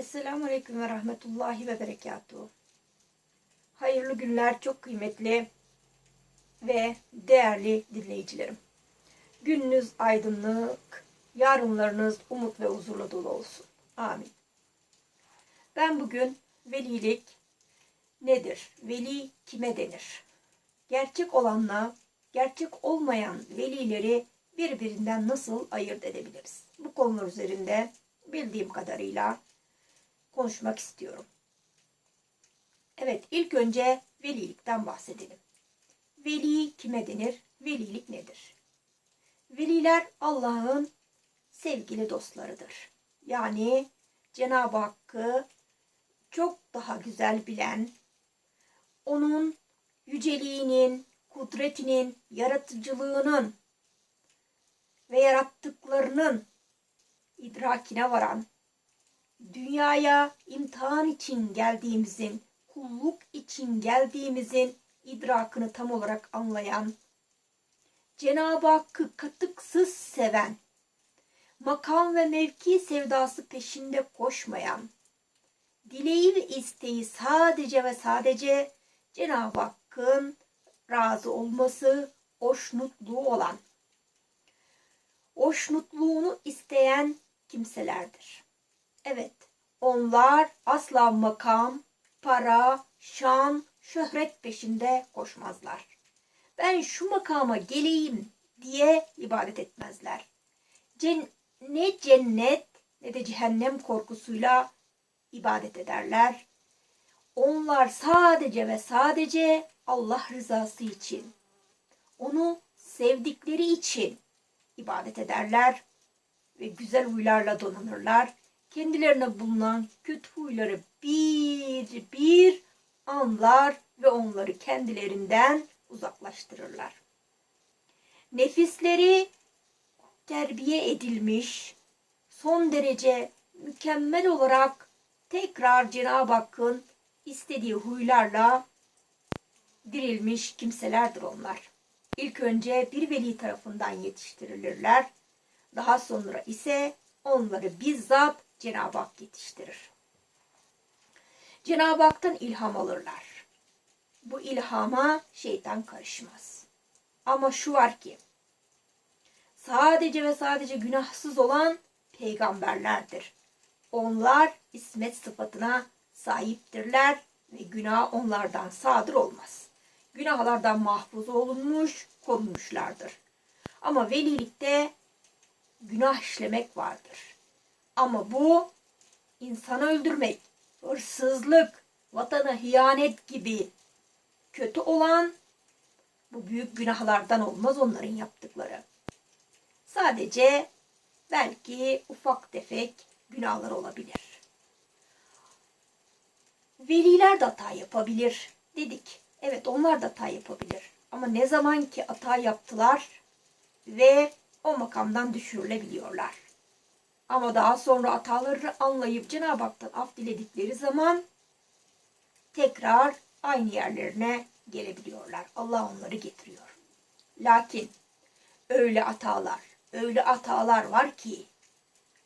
Esselamu Aleyküm ve Rahmetullahi ve Berekatuhu. Hayırlı günler çok kıymetli ve değerli dinleyicilerim. Gününüz aydınlık, yarınlarınız umut ve huzurla dolu olsun. Amin. Ben bugün velilik nedir? Veli kime denir? Gerçek olanla gerçek olmayan velileri birbirinden nasıl ayırt edebiliriz? Bu konular üzerinde bildiğim kadarıyla konuşmak istiyorum. Evet, ilk önce velilikten bahsedelim. Veli kime denir? Velilik nedir? Veliler Allah'ın sevgili dostlarıdır. Yani Cenab-ı Hakk'ı çok daha güzel bilen, onun yüceliğinin, kudretinin, yaratıcılığının ve yarattıklarının idrakine varan, dünyaya imtihan için geldiğimizin, kulluk için geldiğimizin idrakını tam olarak anlayan, Cenab-ı Hakk'ı katıksız seven, makam ve mevki sevdası peşinde koşmayan, dileği ve isteği sadece ve sadece Cenab-ı Hakk'ın razı olması, hoşnutluğu olan, hoşnutluğunu isteyen kimselerdir. Evet, onlar asla makam, para, şan, şöhret peşinde koşmazlar. Ben şu makama geleyim diye ibadet etmezler. Cen ne cennet ne de cehennem korkusuyla ibadet ederler. Onlar sadece ve sadece Allah rızası için, onu sevdikleri için ibadet ederler ve güzel huylarla donanırlar. Kendilerine bulunan kötü huyları bir bir anlar ve onları kendilerinden uzaklaştırırlar. Nefisleri terbiye edilmiş, son derece mükemmel olarak tekrar Cenab-ı Hakk'ın istediği huylarla dirilmiş kimselerdir onlar. İlk önce bir veli tarafından yetiştirilirler. Daha sonra ise onları bizzat Cenab-ı Hak yetiştirir. Cenab-ı Hak'tan ilham alırlar. Bu ilhama şeytan karışmaz. Ama şu var ki sadece ve sadece günahsız olan peygamberlerdir. Onlar ismet sıfatına sahiptirler ve günah onlardan sadır olmaz. Günahlardan mahfuz olunmuş, korunmuşlardır. Ama velilikte günah işlemek vardır. Ama bu insanı öldürmek, hırsızlık, vatana hiyanet gibi kötü olan bu büyük günahlardan olmaz onların yaptıkları. Sadece belki ufak tefek günahlar olabilir. Veliler de hata yapabilir dedik. Evet onlar da hata yapabilir. Ama ne zaman ki hata yaptılar ve o makamdan düşürülebiliyorlar. Ama daha sonra hatalarını anlayıp Cenab-ı Hak'tan af diledikleri zaman tekrar aynı yerlerine gelebiliyorlar. Allah onları getiriyor. Lakin öyle hatalar, öyle hatalar var ki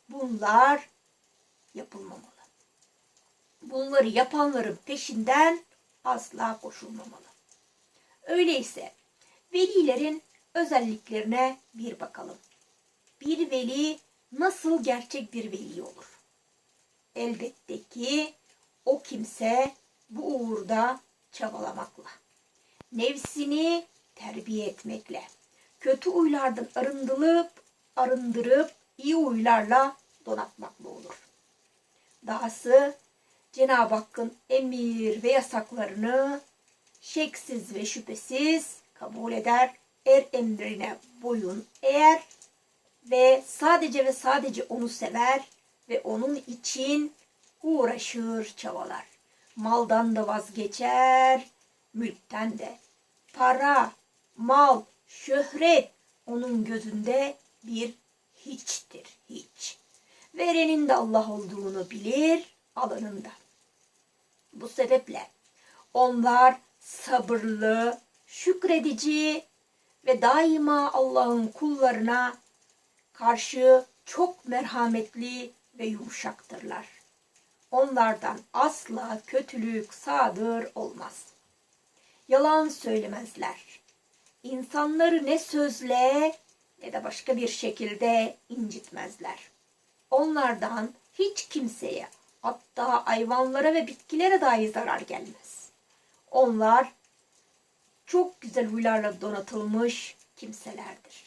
bunlar yapılmamalı. Bunları yapanların peşinden asla koşulmamalı. Öyleyse velilerin özelliklerine bir bakalım. Bir veli nasıl gerçek bir veli olur? Elbette ki o kimse bu uğurda çabalamakla, nefsini terbiye etmekle, kötü uylardan arındırıp arındırıp iyi uylarla donatmakla olur. Dahası Cenab-ı Hakk'ın emir ve yasaklarını şeksiz ve şüphesiz kabul eder, er emrine boyun eğer ve sadece ve sadece onu sever ve onun için uğraşır, çabalar. Maldan da vazgeçer, mülkten de. Para, mal, şöhret onun gözünde bir hiçtir, hiç. Verenin de Allah olduğunu bilir, alanın da. Bu sebeple onlar sabırlı, şükredici ve daima Allah'ın kullarına karşı çok merhametli ve yumuşaktırlar. onlardan asla kötülük sadır olmaz. Yalan söylemezler. İnsanları ne sözle ne de başka bir şekilde incitmezler. Onlardan hiç kimseye hatta hayvanlara ve bitkilere dahi zarar gelmez. Onlar çok güzel huylarla donatılmış kimselerdir.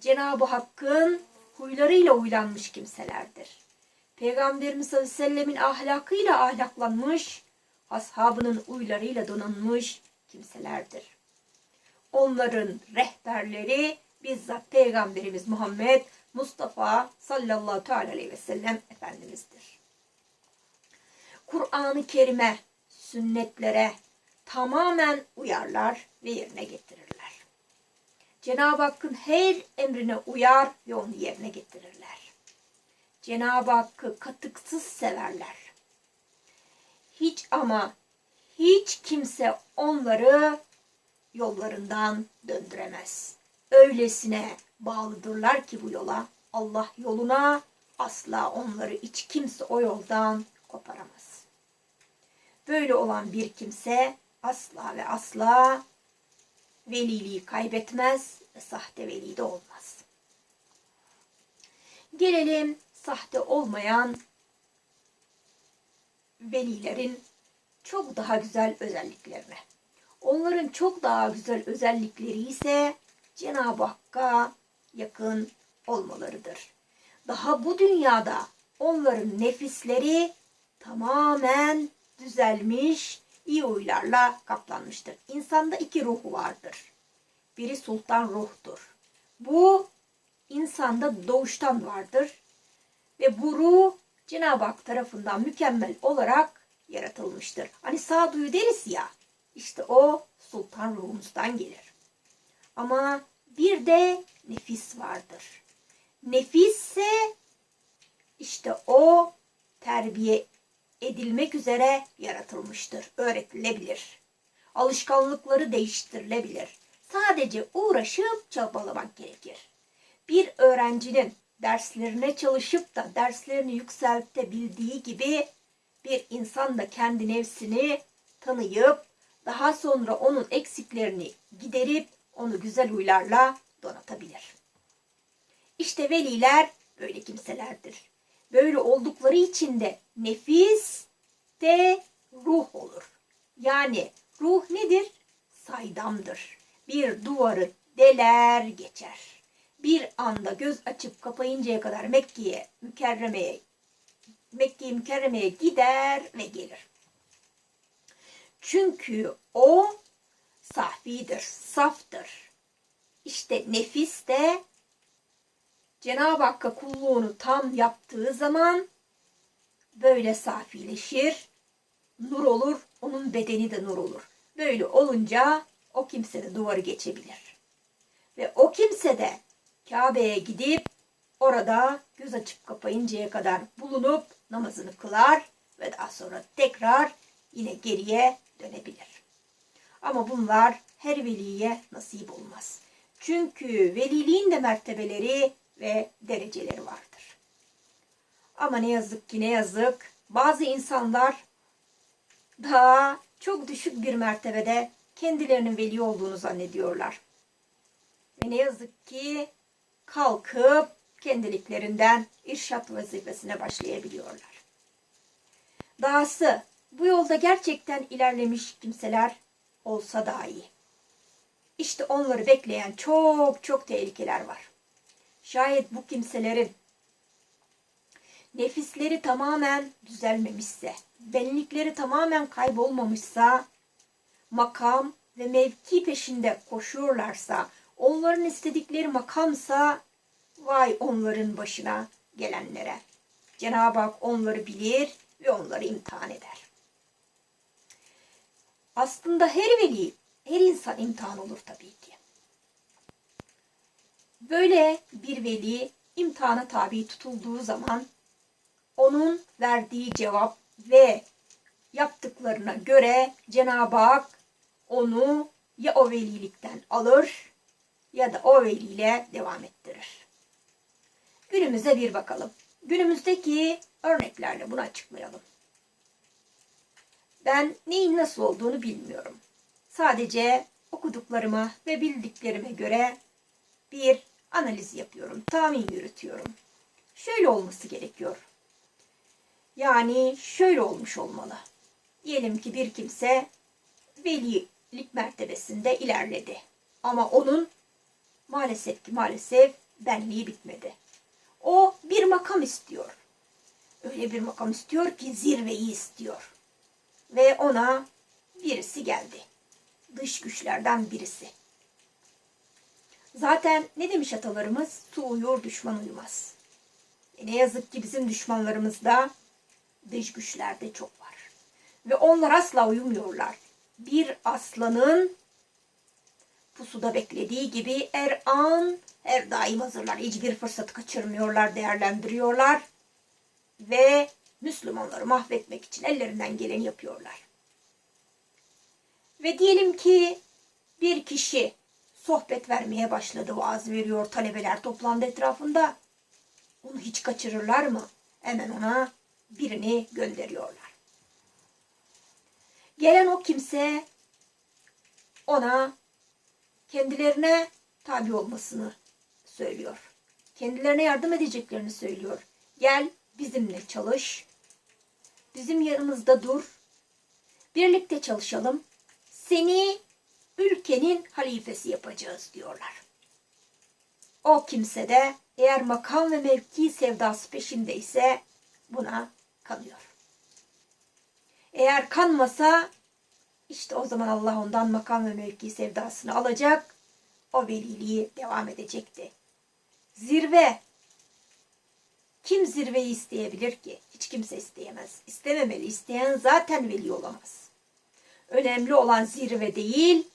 Cenab-ı Hakk'ın huylarıyla huylanmış kimselerdir. Peygamberimiz sallallahu aleyhi ve sellemin ahlakıyla ahlaklanmış, ashabının huylarıyla donanmış kimselerdir. Onların rehberleri bizzat Peygamberimiz Muhammed Mustafa sallallahu aleyhi ve sellem Efendimiz'dir. Kur'an-ı Kerim'e, sünnetlere tamamen uyarlar ve yerine getirirler. Cenab-ı Hakk'ın her emrine uyar ve onu yerine getirirler. Cenab-ı Hakk'ı katıksız severler. Hiç ama hiç kimse onları yollarından döndüremez. Öylesine bağlıdırlar ki bu yola Allah yoluna asla onları hiç kimse o yoldan koparamaz. Böyle olan bir kimse asla ve asla veliliği kaybetmez ve sahte veli de olmaz. Gelelim sahte olmayan velilerin çok daha güzel özelliklerine. Onların çok daha güzel özellikleri ise Cenab-ı Hakk'a yakın olmalarıdır. Daha bu dünyada onların nefisleri tamamen düzelmiş, iyi huylarla kaplanmıştır. İnsanda iki ruh vardır. Biri sultan ruhtur. Bu insanda doğuştan vardır. Ve bu ruh Cenab-ı Hak tarafından mükemmel olarak yaratılmıştır. Hani sağduyu deriz ya, işte o sultan ruhumuzdan gelir. Ama bir de nefis vardır. Nefis ise işte o terbiye edilmek üzere yaratılmıştır, öğretilebilir. Alışkanlıkları değiştirilebilir. Sadece uğraşıp çabalamak gerekir. Bir öğrencinin derslerine çalışıp da derslerini yükseltebildiği gibi bir insan da kendi nefsini tanıyıp daha sonra onun eksiklerini giderip onu güzel huylarla donatabilir. İşte veliler böyle kimselerdir. Böyle oldukları için de nefis de ruh olur. Yani ruh nedir? Saydamdır. Bir duvarı deler geçer. Bir anda göz açıp kapayıncaya kadar Mekke'ye, mükerremeye, Mekke-i Mükerreme'ye gider ve gelir. Çünkü o safidir, saftır. İşte nefis de Cenab-ı Hakk'a kulluğunu tam yaptığı zaman böyle safileşir, nur olur, onun bedeni de nur olur. Böyle olunca o kimse de duvarı geçebilir. Ve o kimse de Kabe'ye gidip orada göz açıp kapayıncaya kadar bulunup namazını kılar ve daha sonra tekrar yine geriye dönebilir. Ama bunlar her veliye nasip olmaz. Çünkü veliliğin de mertebeleri ve dereceleri vardır. Ama ne yazık ki ne yazık bazı insanlar daha çok düşük bir mertebede kendilerinin veli olduğunu zannediyorlar. Ve ne yazık ki kalkıp kendiliklerinden irşat vazifesine başlayabiliyorlar. Dahası bu yolda gerçekten ilerlemiş kimseler olsa dahi. İşte onları bekleyen çok çok tehlikeler var. Şayet bu kimselerin nefisleri tamamen düzelmemişse, benlikleri tamamen kaybolmamışsa, makam ve mevki peşinde koşuyorlarsa, onların istedikleri makamsa, vay onların başına gelenlere. Cenab-ı Hak onları bilir ve onları imtihan eder. Aslında her veli, her insan imtihan olur tabii ki. Böyle bir veli imtihana tabi tutulduğu zaman onun verdiği cevap ve yaptıklarına göre Cenab-ı Hak onu ya o velilikten alır ya da o veliyle devam ettirir. Günümüze bir bakalım. günümüzdeki örneklerle bunu açıklayalım. Ben neyin nasıl olduğunu bilmiyorum. Sadece okuduklarıma ve bildiklerime göre bir analiz yapıyorum, tahmin yürütüyorum. Şöyle olması gerekiyor. Yani şöyle olmuş olmalı. Diyelim ki bir kimse velilik mertebesinde ilerledi. Ama onun maalesef ki maalesef benliği bitmedi. O bir makam istiyor. Öyle bir makam istiyor ki zirveyi istiyor. Ve ona birisi geldi. Dış güçlerden birisi. Zaten ne demiş atalarımız? Su uyur düşman uyumaz. E ne yazık ki bizim düşmanlarımızda dış güçlerde çok var. Ve onlar asla uyumuyorlar. Bir aslanın pusuda beklediği gibi her an her daim hazırlar. Hiçbir fırsatı kaçırmıyorlar, değerlendiriyorlar. Ve Müslümanları mahvetmek için ellerinden geleni yapıyorlar. Ve diyelim ki bir kişi sohbet vermeye başladı, vaaz veriyor, talebeler toplandı etrafında. Onu hiç kaçırırlar mı? Hemen ona birini gönderiyorlar. Gelen o kimse ona kendilerine tabi olmasını söylüyor. Kendilerine yardım edeceklerini söylüyor. Gel bizimle çalış. Bizim yanımızda dur. Birlikte çalışalım. Seni ülkenin halifesi yapacağız diyorlar. O kimse de eğer makam ve mevki sevdası peşindeyse buna kanıyor. Eğer kanmasa işte o zaman Allah ondan makam ve mevki sevdasını alacak. O veliliği devam edecekti. Zirve. Kim zirveyi isteyebilir ki? Hiç kimse isteyemez. İstememeli. İsteyen zaten veli olamaz. Önemli olan zirve değil,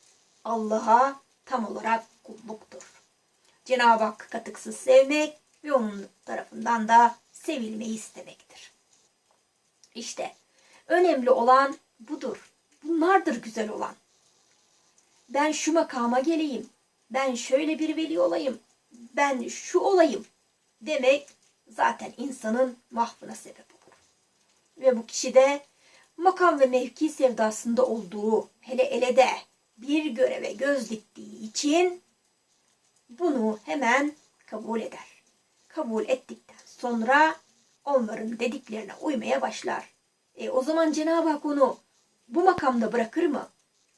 Allah'a tam olarak kulluktur. Cenab-ı Hakk'ı katıksız sevmek ve onun tarafından da sevilmeyi istemektir. İşte önemli olan budur. Bunlardır güzel olan. Ben şu makama geleyim. Ben şöyle bir veli olayım. Ben şu olayım demek zaten insanın mahvına sebep olur. Ve bu kişi de makam ve mevki sevdasında olduğu hele ele de bir göreve göz diktiği için bunu hemen kabul eder. Kabul ettikten sonra onların dediklerine uymaya başlar. E, o zaman Cenab-ı Hak onu bu makamda bırakır mı?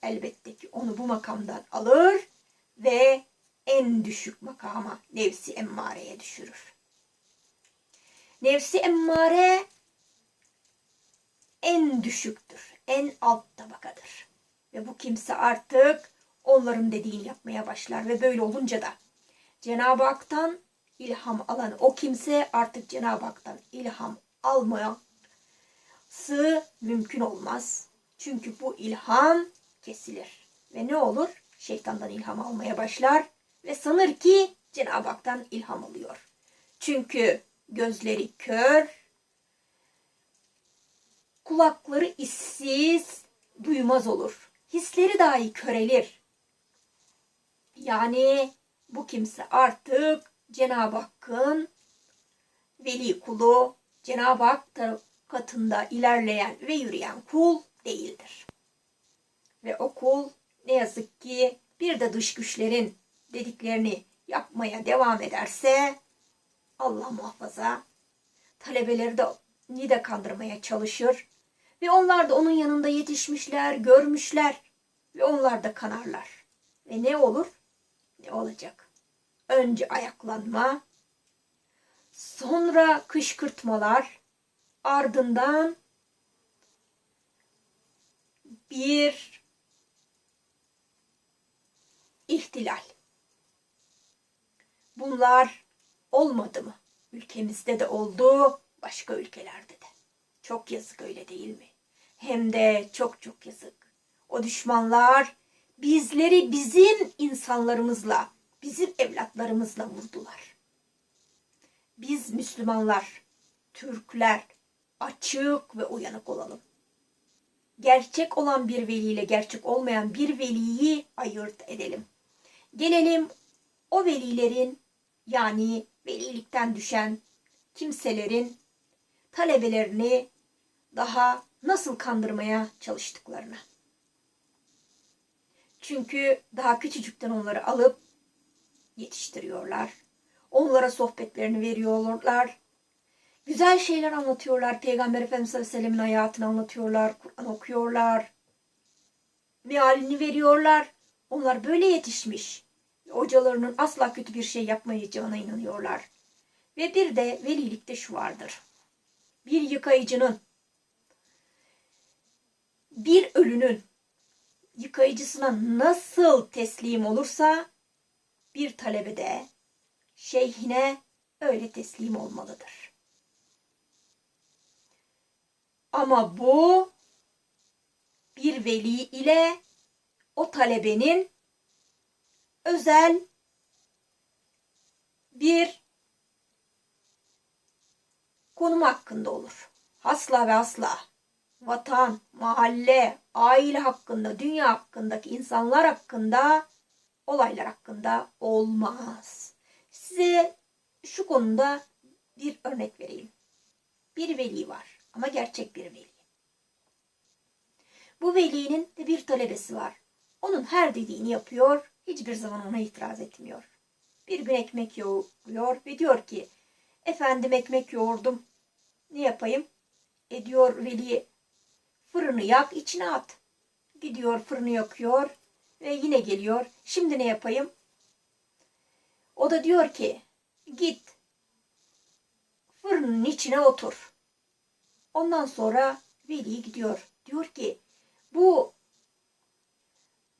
Elbette ki onu bu makamdan alır ve en düşük makama nefsi emmareye düşürür. Nefsi emmare en düşüktür, en alt tabakadır. Ve bu kimse artık onların dediğini yapmaya başlar ve böyle olunca da Cenab-ı Hak'tan ilham alan o kimse artık Cenab-ı Hak'tan ilham almaya sı mümkün olmaz. Çünkü bu ilham kesilir. Ve ne olur? Şeytandan ilham almaya başlar ve sanır ki Cenab-ı Hak'tan ilham alıyor. Çünkü gözleri kör, kulakları işsiz, duymaz olur. Hisleri dahi körelir. Yani bu kimse artık Cenab-ı Hakk'ın veli kulu, Cenab-ı Hak katında ilerleyen ve yürüyen kul değildir. Ve o kul ne yazık ki bir de dış güçlerin dediklerini yapmaya devam ederse Allah muhafaza talebeleri de ni de kandırmaya çalışır ve onlar da onun yanında yetişmişler, görmüşler ve onlar da kanarlar. Ve ne olur? Ne olacak? Önce ayaklanma, sonra kışkırtmalar, ardından bir ihtilal. Bunlar olmadı mı? Ülkemizde de oldu, başka ülkelerde de. Çok yazık öyle değil mi? Hem de çok çok yazık. O düşmanlar bizleri bizim insanlarımızla, bizim evlatlarımızla vurdular. Biz Müslümanlar, Türkler açık ve uyanık olalım. Gerçek olan bir veliyle gerçek olmayan bir veliyi ayırt edelim. Gelelim o velilerin yani velilikten düşen kimselerin talebelerini daha nasıl kandırmaya çalıştıklarını. Çünkü daha küçücükten onları alıp yetiştiriyorlar. Onlara sohbetlerini veriyorlar. Güzel şeyler anlatıyorlar. Peygamber Efendimiz sallallahu hayatını anlatıyorlar. Kur'an okuyorlar. Mealini veriyorlar. Onlar böyle yetişmiş. Hocalarının asla kötü bir şey yapmayacağına inanıyorlar. Ve bir de velilikte şu vardır. Bir yıkayıcının bir ölünün yıkayıcısına nasıl teslim olursa bir talebe de şeyhine öyle teslim olmalıdır. Ama bu bir veli ile o talebenin özel bir konum hakkında olur. Asla ve asla vatan, mahalle, aile hakkında, dünya hakkındaki insanlar hakkında, olaylar hakkında olmaz. Size şu konuda bir örnek vereyim. Bir veli var ama gerçek bir veli. Bu velinin de bir talebesi var. Onun her dediğini yapıyor, hiçbir zaman ona itiraz etmiyor. Bir gün ekmek yoğuruyor ve diyor ki, efendim ekmek yoğurdum, ne yapayım? E diyor veli, fırını yak, içine at. Gidiyor fırını yakıyor ve yine geliyor. Şimdi ne yapayım? O da diyor ki, git fırının içine otur. Ondan sonra veli gidiyor. Diyor ki, bu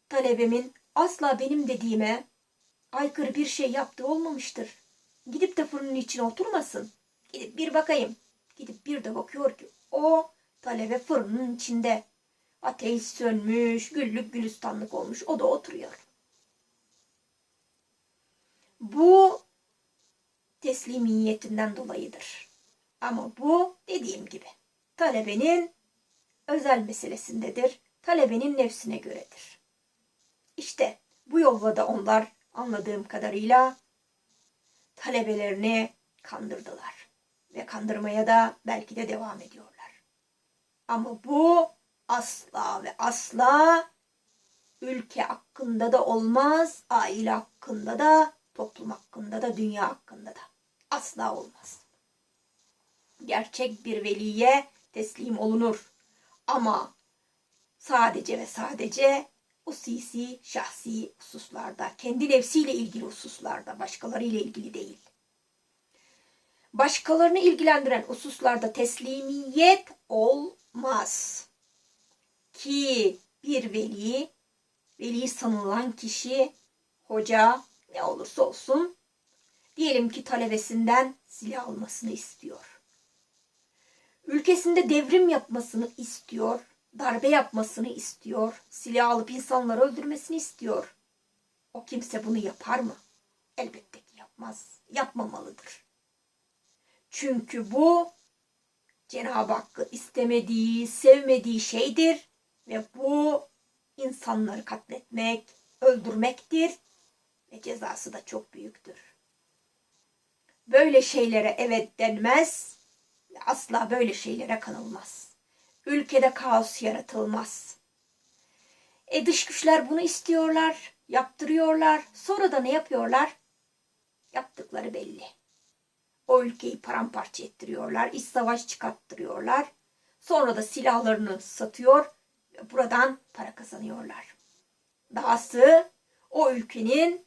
talebemin asla benim dediğime aykırı bir şey yaptığı olmamıştır. Gidip de fırının içine oturmasın. Gidip bir bakayım. Gidip bir de bakıyor ki o talebe fırının içinde. Ateş sönmüş, güllük gülistanlık olmuş. O da oturuyor. Bu teslimiyetinden dolayıdır. Ama bu dediğim gibi talebenin özel meselesindedir. Talebenin nefsine göredir. İşte bu yolla da onlar anladığım kadarıyla talebelerini kandırdılar. Ve kandırmaya da belki de devam ediyorlar. Ama bu asla ve asla ülke hakkında da olmaz, aile hakkında da, toplum hakkında da, dünya hakkında da. Asla olmaz. Gerçek bir veliye teslim olunur. Ama sadece ve sadece usisi, şahsi hususlarda, kendi nefsiyle ilgili hususlarda, başkalarıyla ilgili değil. Başkalarını ilgilendiren hususlarda teslimiyet olmaz. Ki bir veli, veli sanılan kişi, hoca ne olursa olsun diyelim ki talebesinden silah almasını istiyor. Ülkesinde devrim yapmasını istiyor darbe yapmasını istiyor, silah alıp insanları öldürmesini istiyor. O kimse bunu yapar mı? Elbette ki yapmaz. Yapmamalıdır. Çünkü bu Cenab-ı Hakk'ın istemediği, sevmediği şeydir ve bu insanları katletmek, öldürmektir ve cezası da çok büyüktür. Böyle şeylere evet denmez ve asla böyle şeylere kanılmaz ülkede kaos yaratılmaz. E dış güçler bunu istiyorlar, yaptırıyorlar. Sonra da ne yapıyorlar? Yaptıkları belli. O ülkeyi paramparça ettiriyorlar, iç savaş çıkarttırıyorlar. Sonra da silahlarını satıyor buradan para kazanıyorlar. Dahası o ülkenin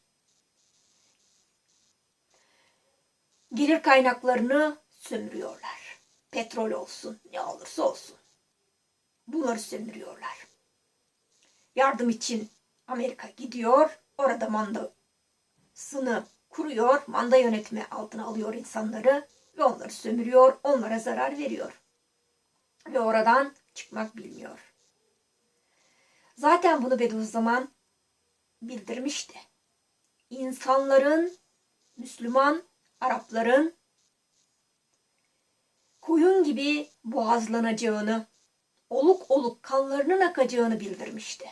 gelir kaynaklarını sömürüyorlar. Petrol olsun, ne olursa olsun bunları sömürüyorlar. Yardım için Amerika gidiyor. Orada mandasını kuruyor. Manda yönetimi altına alıyor insanları ve onları sömürüyor. Onlara zarar veriyor. Ve oradan çıkmak bilmiyor. Zaten bunu Bediüzzaman bildirmişti. İnsanların, Müslüman Arapların koyun gibi boğazlanacağını, oluk oluk kanlarının akacağını bildirmişti.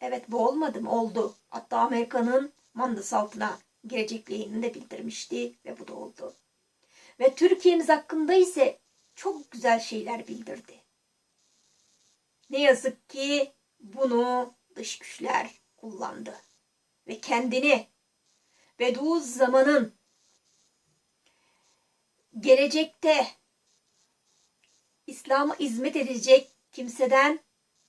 Evet bu olmadı mı? Oldu. Hatta Amerika'nın mandası altına gireceklerini de bildirmişti ve bu da oldu. Ve Türkiye'miz hakkında ise çok güzel şeyler bildirdi. Ne yazık ki bunu dış güçler kullandı. Ve kendini Bediüzzaman'ın gelecekte İslam'a hizmet edecek kimseden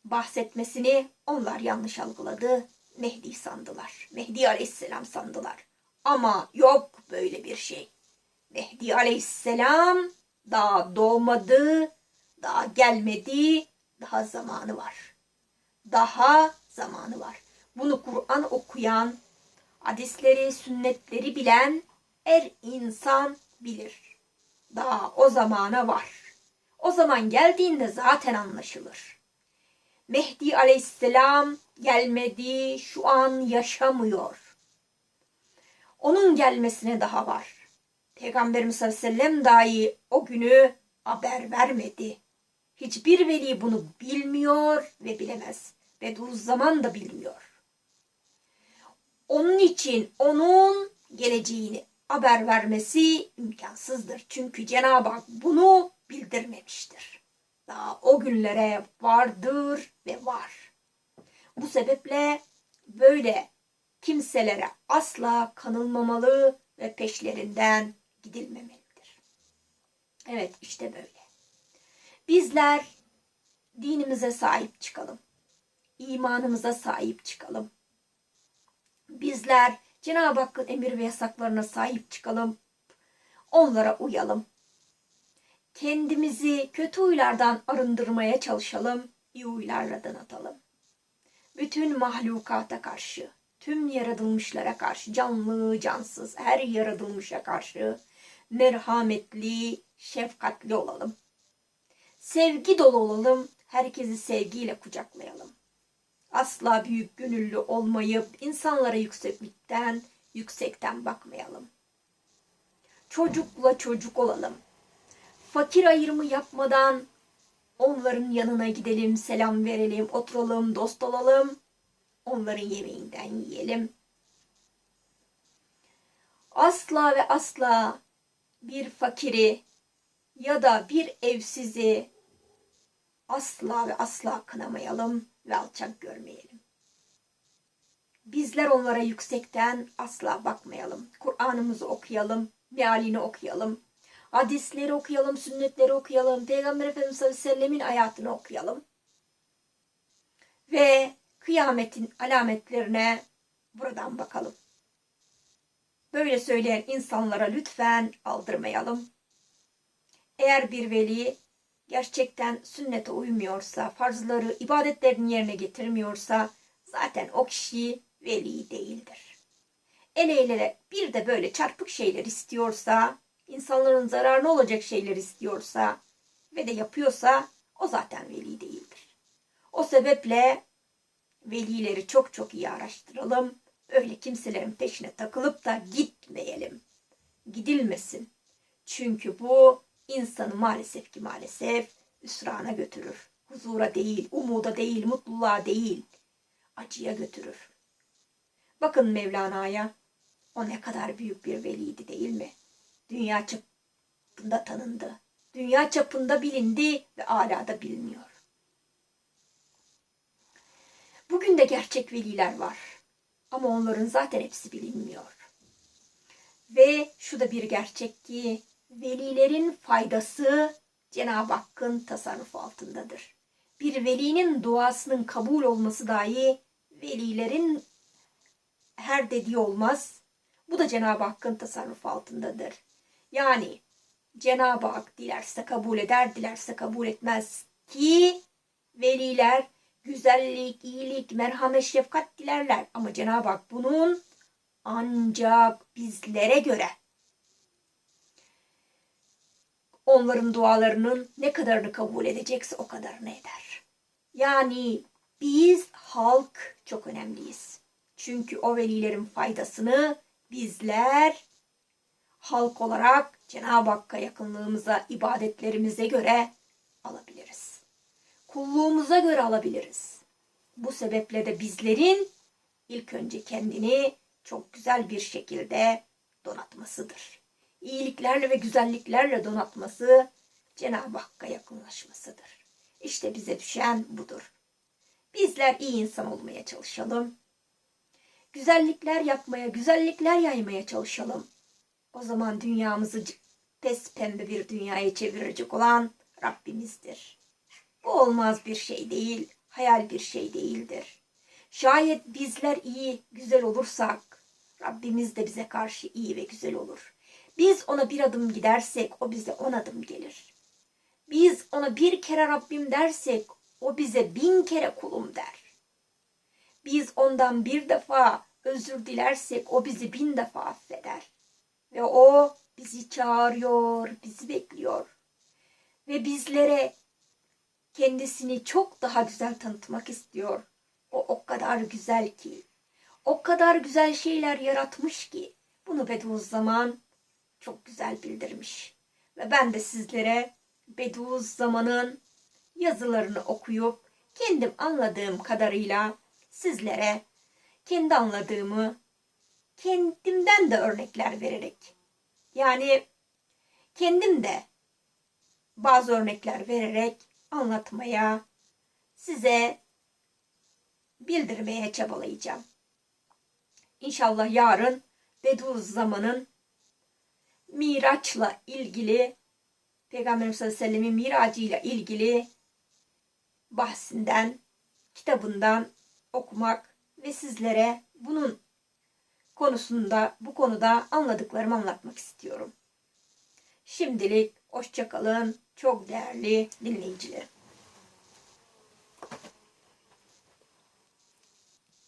bahsetmesini onlar yanlış algıladı. Mehdi sandılar. Mehdi aleyhisselam sandılar. Ama yok böyle bir şey. Mehdi aleyhisselam daha doğmadı, daha gelmedi, daha zamanı var. Daha zamanı var. Bunu Kur'an okuyan, hadisleri, sünnetleri bilen her insan bilir. Daha o zamana var. O zaman geldiğinde zaten anlaşılır. Mehdi aleyhisselam gelmedi, şu an yaşamıyor. Onun gelmesine daha var. Peygamberimiz sallallahu aleyhi ve sellem dahi o günü haber vermedi. Hiçbir veli bunu bilmiyor ve bilemez. Bediüzzaman da bilmiyor. Onun için onun geleceğini haber vermesi imkansızdır. Çünkü Cenab-ı Hak bunu bildirmemiştir. Daha o günlere vardır ve var. Bu sebeple böyle kimselere asla kanılmamalı ve peşlerinden gidilmemelidir. Evet işte böyle. Bizler dinimize sahip çıkalım. İmanımıza sahip çıkalım. Bizler Cenab-ı Hakk'ın emir ve yasaklarına sahip çıkalım. Onlara uyalım. Kendimizi kötü huylardan arındırmaya çalışalım. iyi huylarla donatalım. Bütün mahlukata karşı, tüm yaratılmışlara karşı, canlı, cansız, her yaratılmışa karşı merhametli, şefkatli olalım. Sevgi dolu olalım, herkesi sevgiyle kucaklayalım. Asla büyük gönüllü olmayıp insanlara yükseklikten, yüksekten bakmayalım. Çocukla çocuk olalım. Fakir ayrımı yapmadan onların yanına gidelim, selam verelim, oturalım, dost olalım. Onların yemeğinden yiyelim. Asla ve asla bir fakiri ya da bir evsizi asla ve asla kınamayalım ve alçak görmeyelim. Bizler onlara yüksekten asla bakmayalım. Kur'an'ımızı okuyalım, mealini okuyalım. Hadisleri okuyalım, sünnetleri okuyalım. Peygamber Efendimiz sallallahu aleyhi ve sellemin hayatını okuyalım. Ve kıyametin alametlerine buradan bakalım. Böyle söyleyen insanlara lütfen aldırmayalım. Eğer bir veli gerçekten sünnete uymuyorsa, farzları, ibadetlerini yerine getirmiyorsa zaten o kişi veli değildir. El ele bir de böyle çarpık şeyler istiyorsa, insanların zararına olacak şeyler istiyorsa ve de yapıyorsa o zaten veli değildir. O sebeple velileri çok çok iyi araştıralım. Öyle kimselerin peşine takılıp da gitmeyelim. Gidilmesin. Çünkü bu insanı maalesef ki maalesef üsrana götürür. Huzura değil, umuda değil, mutluluğa değil, acıya götürür. Bakın Mevlana'ya. O ne kadar büyük bir veliydi değil mi? Dünya çapında tanındı. Dünya çapında bilindi ve hala da biliniyor. Bugün de gerçek veliler var. Ama onların zaten hepsi bilinmiyor. Ve şu da bir gerçek ki velilerin faydası Cenab-ı Hakk'ın tasarrufu altındadır. Bir velinin duasının kabul olması dahi velilerin her dediği olmaz. Bu da Cenab-ı Hakk'ın tasarrufu altındadır. Yani Cenab-ı Hak dilerse kabul eder, dilerse kabul etmez ki veliler güzellik, iyilik, merhamet, şefkat dilerler. Ama Cenab-ı Hak bunun ancak bizlere göre onların dualarının ne kadarını kabul edecekse o kadarını eder. Yani biz halk çok önemliyiz. Çünkü o velilerin faydasını bizler halk olarak Cenab-ı Hakk'a yakınlığımıza, ibadetlerimize göre alabiliriz. Kulluğumuza göre alabiliriz. Bu sebeple de bizlerin ilk önce kendini çok güzel bir şekilde donatmasıdır. iyiliklerle ve güzelliklerle donatması Cenab-ı Hakk'a yakınlaşmasıdır. İşte bize düşen budur. Bizler iyi insan olmaya çalışalım. Güzellikler yapmaya, güzellikler yaymaya çalışalım. O zaman dünyamızı pes pembe bir dünyaya çevirecek olan Rabbimizdir. Bu olmaz bir şey değil, hayal bir şey değildir. Şayet bizler iyi, güzel olursak Rabbimiz de bize karşı iyi ve güzel olur. Biz ona bir adım gidersek o bize on adım gelir. Biz ona bir kere Rabbim dersek o bize bin kere kulum der. Biz ondan bir defa özür dilersek o bizi bin defa affeder. Ve o bizi çağırıyor, bizi bekliyor. Ve bizlere kendisini çok daha güzel tanıtmak istiyor. O o kadar güzel ki, o kadar güzel şeyler yaratmış ki bunu Bediüzzaman çok güzel bildirmiş. Ve ben de sizlere Bediüzzaman'ın yazılarını okuyup kendim anladığım kadarıyla sizlere kendi anladığımı kendimden de örnekler vererek yani kendim de bazı örnekler vererek anlatmaya size bildirmeye çabalayacağım. İnşallah yarın Bediüzzaman'ın Miraç'la ilgili Peygamberimiz sallallahu aleyhi ve sellemin miracıyla ilgili bahsinden, kitabından okumak ve sizlere bunun konusunda, bu konuda anladıklarımı anlatmak istiyorum. Şimdilik hoşçakalın çok değerli dinleyicilerim.